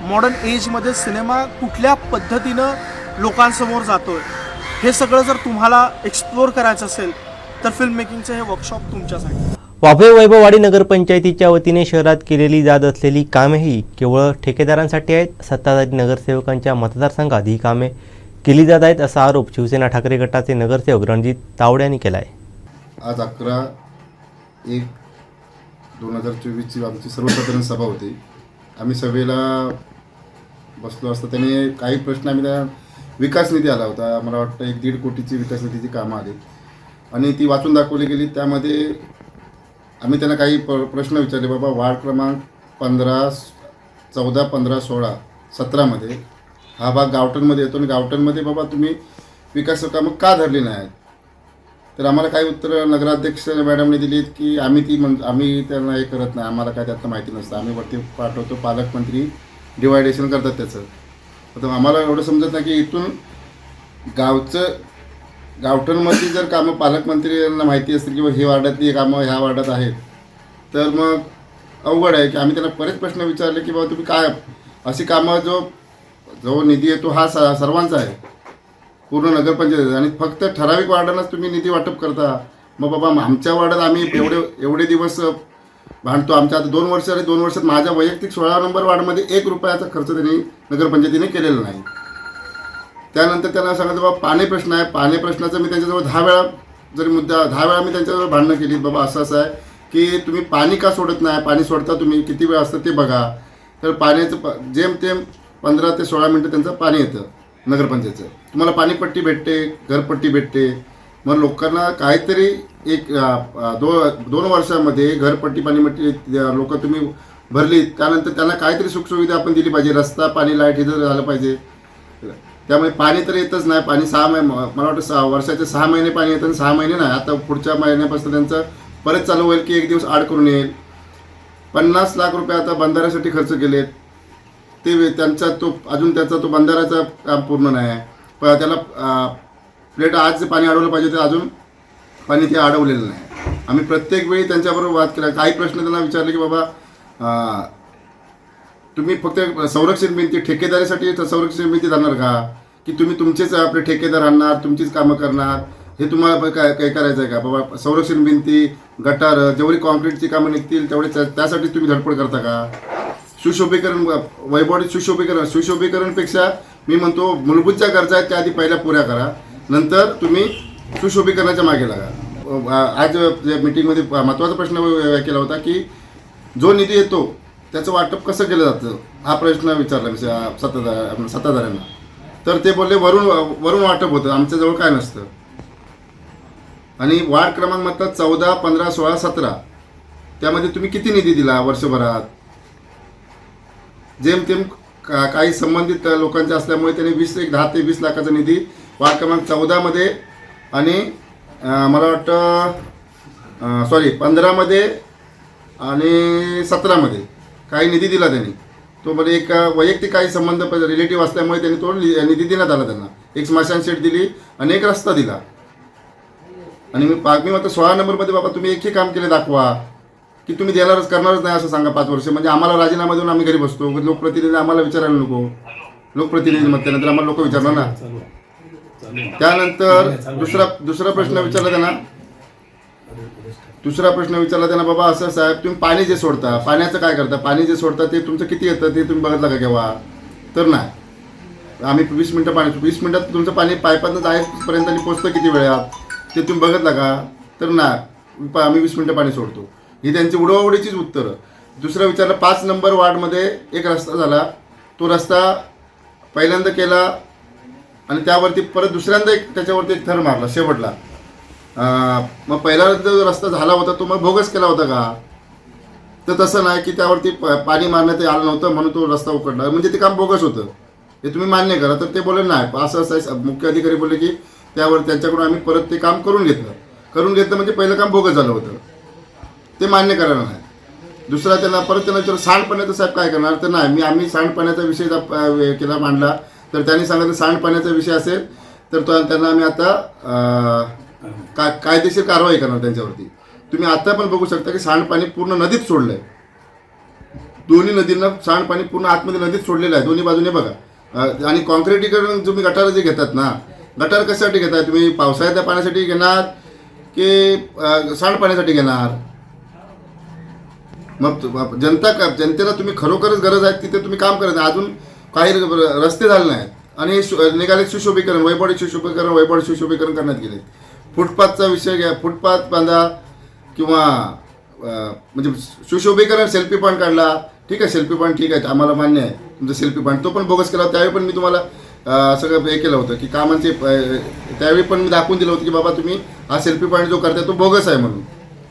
Modern एजमध्ये cinema कुठल्या पद्धतीनं लोकांसमोर जातोय हे सगळं जर तुम्हाला एक्सप्लोअर करायचं असेल तर फिल्म मेकिंगचं हे वर्कशॉप तुमच्यासाठी. वाफे वैभववाडी नगरपंचायतीच्या वतीने शहरात केलेली जात असलेली कामेही केवळ ठेकेदारांसाठी आहेत सत्ताधारी नगरसेवकांच्या मतदारसंघात ही कामे केली जात आहेत असा आरोप शिवसेना ठाकरे गटाचे नगरसेवक रणजित तावडे यांनी केला आहे आज अकरा एक दोन हजार चोवीसची आमची सर्वसाधारण सभा होती. आम्ही सभेला बसलो असतं. त्याने काही प्रश्न आम्ही त्या विकास निधी आला होता. मला वाटतं एक दीड कोटीची विकास निधीची कामं आली. आणि ती वाचून दाखवली गेली. त्यामध्ये आम्ही त्यांना काही प्र प्रश्न विचारले. बाबा वार्ड क्रमांक पंधरा चौदा पंधरा सोळा सतरामध्ये हा भाग गावटनमध्ये येतो. आणि गावटनमध्ये बाबा तुम्ही विकास कामं का धरली नाही तर आम्हाला काही उत्तर नगराध्यक्ष मॅडमने दिलीत की आम्ही ती म्हण आम्ही त्यांना हे करत नाही. आम्हाला काय त्यातलं माहिती नसतं. आम्ही वरती पाठवतो. पालकमंत्री डिवायडेशन करतात त्याचं. आता आम्हाला एवढं समजत नाही की इथून गावचं गावठणमध्ये जर कामं पालकमंत्र्यांना माहिती असतील किंवा ही वार्डातली कामं ह्या वार्डात आहेत तर मग अवघड आहे की आम्ही त्यांना बरेच प्रश्न विचारले की बाबा तुम्ही काय अशी कामं जो जो निधी येतो हा स सर्वांचा आहे. पूर्ण नगरपंचायत आणि फक्त ठराविक वार्डांनाच तुम्ही निधी वाटप करता. मग बाबा आमच्या वार्डात आम्ही एवढे एवढे दिवस भांडतो आमच्या आता दोन वर्ष आणि दोन वर्षात माझ्या वैयक्तिक सोळा नंबर वार्डमध्ये एक रुपयाचा खर्च त्यांनी नगरपंचायतीने केलेला नाही. त्यानंतर त्यांना सांगितलं बाबा पाणी प्रश्न आहे. पाणी प्रश्नाचं मी त्यांच्याजवळ दहा वेळा जरी मुद्दा दहा वेळा मी त्यांच्याजवळ भांडणं केली बाबा असं असं आहे की तुम्ही पाणी का सोडत नाही? पाणी सोडता तुम्ही किती वेळ असतं ते बघा. तर पाण्याचं प जेमतेम पंधरा ते सोळा मिनटं त्यांचं पाणी येतं नगरपंचायतचं. तुम्हाला पाणीपट्टी भेटते घरपट्टी भेटते. मग लोकांना काहीतरी एक दो दोन वर्षामध्ये घरपट्टी पाणीपट्टी लोक तुम्ही भरली त्यानंतर त्यांना काहीतरी सुखसुविधा आपण दिली पाहिजे. रस्ता पाणी लाइट हे जर झालं पाहिजे त्यामुळे पाणी तर येतच नाही. पाणी सहा महिने मला वाटतं सहा वर्षाचे सहा महिने पाणी येतं आणि सहा महिने नाही. आता पुढच्या महिन्यापासून त्यांचं परत चालू होईल की एक दिवस आड करून येईल. पन्नास लाख रुपये आता बंधाऱ्यासाठी खर्च केलेत. ते त्यांचा तो अजून त्याचा तो बंधाऱ्याचा काम पूर्ण नाही आहे. पण त्याला प्लेट आज जे पाणी अडवलं पाहिजे ते अजून पाणी ते अडवलेलं नाही. आम्ही प्रत्येक वेळी त्यांच्याबरोबर वाद केला. काही प्रश्न त्यांना विचारले की बाबा तुम्ही फक्त संरक्षण भिंती ठेकेदारीसाठी तर संरक्षण भिंती जाणार का? की तुम्ही तुमचेच आपले ठेकेदार आणणार तुमचीच कामं करणार? हे तुम्हाला काय काय करायचं आहे का? बाबा संरक्षण भिंती गटार जेवढी कॉन्क्रीटची कामं निघतील तेवढे त्या- त्यासाठी तुम्ही धडपड करता का? सुशोभीकरण वैभवडीत सुशोभीकरण सुशोभीकरणपेक्षा मी म्हणतो मूलभूत ज्या गरजा आहेत त्या आधी पहिल्या पुऱ्या करा. नंतर तुम्ही सुशोभीकरणाच्या मागे लागा. आज मीटिंगमध्ये महत्त्वाचा प्रश्न केला होता की जो निधी येतो त्याचं वाटप कसं केलं जातं? हा प्रश्न विचारला मी सत्ताधार सत्ताधाऱ्यांना. तर ते बोलले वरून वरून वाटप होतं आमच्याजवळ काय नसतं. आणि वार्ड क्रमांक म्हणतात चौदा पंधरा सोळा सतरा त्यामध्ये तुम्ही किती निधी दिला वर्षभरात? जेमतेम का काही संबंधित लोकांचे असल्यामुळे त्यांनी वीस एक दहा ते वीस लाखाचा निधी वार्ड क्रमांक चौदामध्ये आणि मला वाटतं सॉरी पंधरामध्ये आणि सतरामध्ये. काही निधी दिला त्यांनी. तो म्हणजे एक वैयक्तिक काही संबंध रिलेटिव्ह असल्यामुळे त्यांनी तो निधी देण्यात आला त्यांना. एक स्मशान शेट दिली आणि एक रस्ता दिला. आणि मी पाच मी म्हणतो सोळा नंबरमध्ये बाबा तुम्ही एकही काम केले दाखवा की तुम्ही देणारच करणारच नाही असं सांगा पाच वर्ष. म्हणजे आम्हाला राजीनामा देऊन आम्ही घरी बसतो. लोकप्रतिनिधी आम्हाला विचारायला नको. लोकप्रतिनिधी मग त्यानंतर आम्हाला लोक विचारणार ना. त्यानंतर दुसरा दुसरा प्रश्न विचारला त्यांना. दुसरा प्रश्न विचारला त्यांना बाबा असं साहेब तुम्ही पाणी जे सोडता पाण्याचं काय करता? पाणी जे सोडता ते तुमचं किती येतं? ते तुम्ही बघितलं का केव्हा? तर नाही. आम्ही वीस मिनटं पाणी वीस मिनटात तुमचं पाणी पाईपातनं जायपर्यंत आणि पोचतं किती वेळात? ते तुम्ही बघितलं का? तर नाही. आम्ही वीस मिनटं पाणी सोडतो. ही त्यांची उडवाउडीचीच उत्तरं. दुसरं विचारलं पाच नंबर वार्डमध्ये एक रस्ता झाला. तो रस्ता पहिल्यांदा केला आणि त्यावरती परत दुसऱ्यांदा एक त्याच्यावरती एक थर मारला शेवटला. मग पहिला जो रस्ता झाला होता तो मग भोगस केला होता का? तर तसं नाही की त्यावरती प- पाणी मारण्यात आलं नव्हतं म्हणून तो रस्ता उकडला. म्हणजे ते काम बोगस होतं. हे तुम्ही मान्य करा. तर ते बोलले नाही असं असं आहे. मुख्य अधिकारी बोलले की त्यावर त्यांच्याकडून आम्ही परत ते काम करून घेतलं. करून घेतलं म्हणजे पहिलं काम बोगस झालं होतं. ते मान्य करायला नाही. दुसरा त्यांना परत त्यांना सांडपाण्याचं साहेब काय करणार? तर नाही मी आम्ही सांडपाण्याचा विषय केला मांडला. तर त्यांनी सांगितलं सांडपाण्याचा विषय असेल तर तो त्यांना आम्ही आता का कायदेशीर कारवाई करणार त्यांच्यावरती. तुम्ही आता पण बघू शकता की सांडपाणी पूर्ण नदीत सोडलं आहे दोन्ही नदींना सांडपाणी पूर्ण आतमध्ये नदीत सोडलेलं आहे. दोन्ही बाजूने बघा. आणि कॉन्क्रिटीकरण तुम्ही गटार जे घेतात ना गटार कशासाठी घेताय तुम्ही? पावसाळ्याच्या पाण्यासाठी घेणार की सांडपाण्यासाठी घेणार? मग मग जनता का जनतेला तुम्ही खरोखरच गरज आहे तिथे तुम्ही काम करत नाही. अजून काही रस्ते झाले नाहीत. आणि निघाले सुशोभीकरण वैपडी सुशोभीकरण वैपडी सुशोभीकरण करण्यात गेले. फुटपाथचा विषय घ्या. फुटपाथ बांधा किंवा म्हणजे सुशोभीकरण सेल्फी पॉईंट काढला. ठीक आहे सेल्फी पॉईंट ठीक आहे आम्हाला मान्य आहे. तुमचा सेल्फी पॉईंट तो पण बोगस केला त्यावेळी पण मी तुम्हाला सगळं हे केलं होतं की कामांचे त्यावेळी पण मी दाखवून दिलं होतं की बाबा तुम्ही हा सेल्फी पॉईंट जो करताय तो बोगस आहे म्हणून.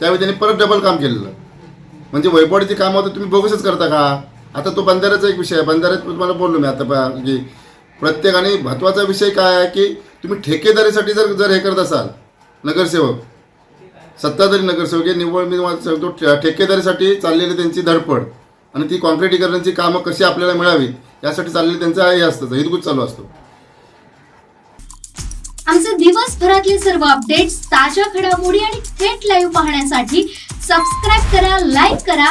त्यावेळी त्यांनी परत डबल काम केलेलं. म्हणजे वैपडीची कामं होतं तुम्ही बोगसच करता का? आता तो बंधाऱ्याचा एक विषय आहे. बंधाऱ्यात तुम्हाला बोललो मी आता की प्रत्येकाने महत्त्वाचा विषय काय आहे की तुम्ही ठेकेदारीसाठी जर जर हे करत असाल नगरसेवक सत्ताधारी नगरसेवक हे निव्वळ मी तुम्हाला सांगतो ठेकेदारीसाठी चाललेली त्यांची धडपड आणि ती कॉन्क्रिटीकरणाची कामं कशी आपल्याला मिळावी यासाठी चाललेली त्यांचा हे असतं हितगुज चालू असतो. आमचे दिवसभरातले सर्व अपडेट्स ताज्या घडामोडी आणि थेट लाईव्ह पाहण्यासाठी सबस्क्राईब करा लाईक करा